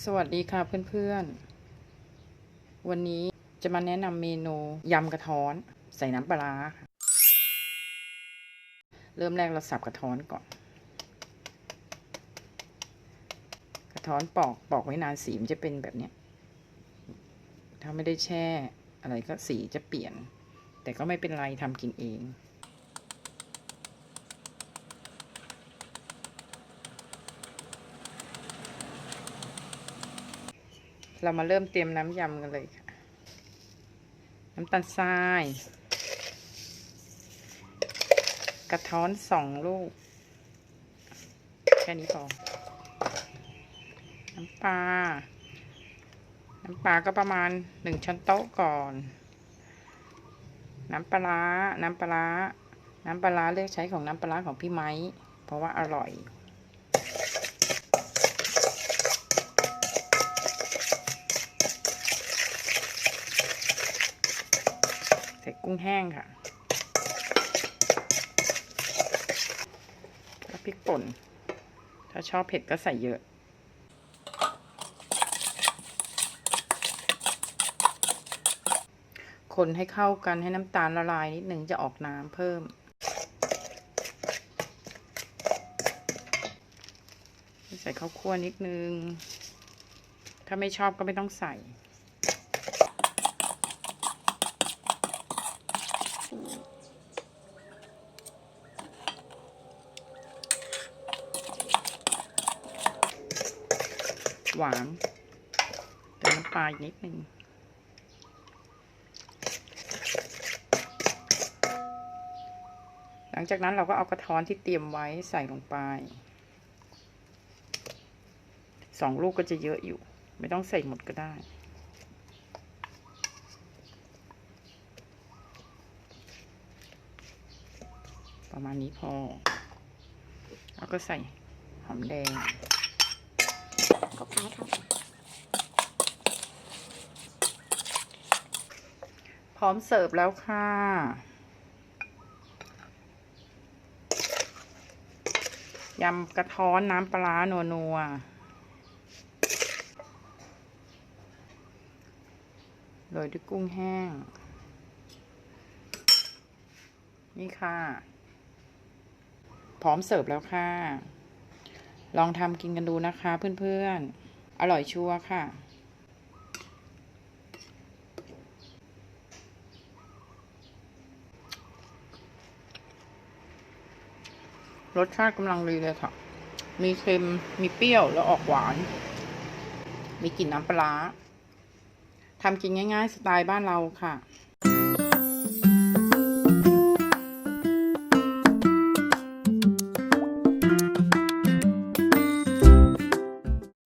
สวัสดีค่ะเพื่อนๆ วันนี้จะมาแนะนำเมนูยำกระท้อน ใส่น้ำปลาค่ะ เริ่มแรกเราสับกระท้อนก่อน กระท้อนปอกปอกไว้นานสีมันจะเป็นแบบนี้ถ้าไม่ได้แช่อะไรก็สีจะเปลี่ยน แต่ก็ไม่เป็นไรทำกินเอง เรามาเริ่มเตรียมน้ำยำกันเลยค่ะ น้ำตาลทราย กระท้อนสองลูก แค่นี้พอ น้ำปลา น้ำปลาก็ประมาณหนึ่งช้อนโต๊ะก่อน น้ำปลาร้าน้ำปลาร้าน้ำปลาร้าเลือกใช้ของน้ำปลาร้าของพี่ไม้ เพราะว่าอร่อย กุ้งแห้งค่ะแล้วพริกป่น ถ้าชอบเผ็ดก็ใส่เยอะ คนให้เข้ากันให้น้ำตาลละลายนิดหนึ่งจะออกน้ำเพิ่ม ใส่ข้าวคั่วนิดนึง ถ้าไม่ชอบก็ไม่ต้องใส่ หวานเติมน้ำปลาอีกนิดนึงหลังจากนั้นเราก็เอากระท้อนที่เตรียมไว้ใส่ลงไปสองลูกก็จะเยอะอยู่ ไม่ต้องใส่หมดก็ได้ ประมาณนี้พอ แล้วก็ใส่หอมแดง คลุกเคล้าให้เข้ากัน พ ร้อมเสิร์ฟแล้วค่ะ ยำกระท้อนน้ำปลาร้านัวนัวโรยด้วยกุ้งแห้ง นี่ค่ะ พร้อมเสิร์ฟแล้วค่ะ ลองทำกินกันดูนะคะเพื่อนๆ อร่อยชัวร์ค่ะ รสชาติกำลังดีเลยค่ะ มีเค็ม มีเปรี้ยวแล้วออกหวาน มีกลิ่นน้ำปลาร้าทำกินง่าย ๆ สไตล์บ้านเราค่ะ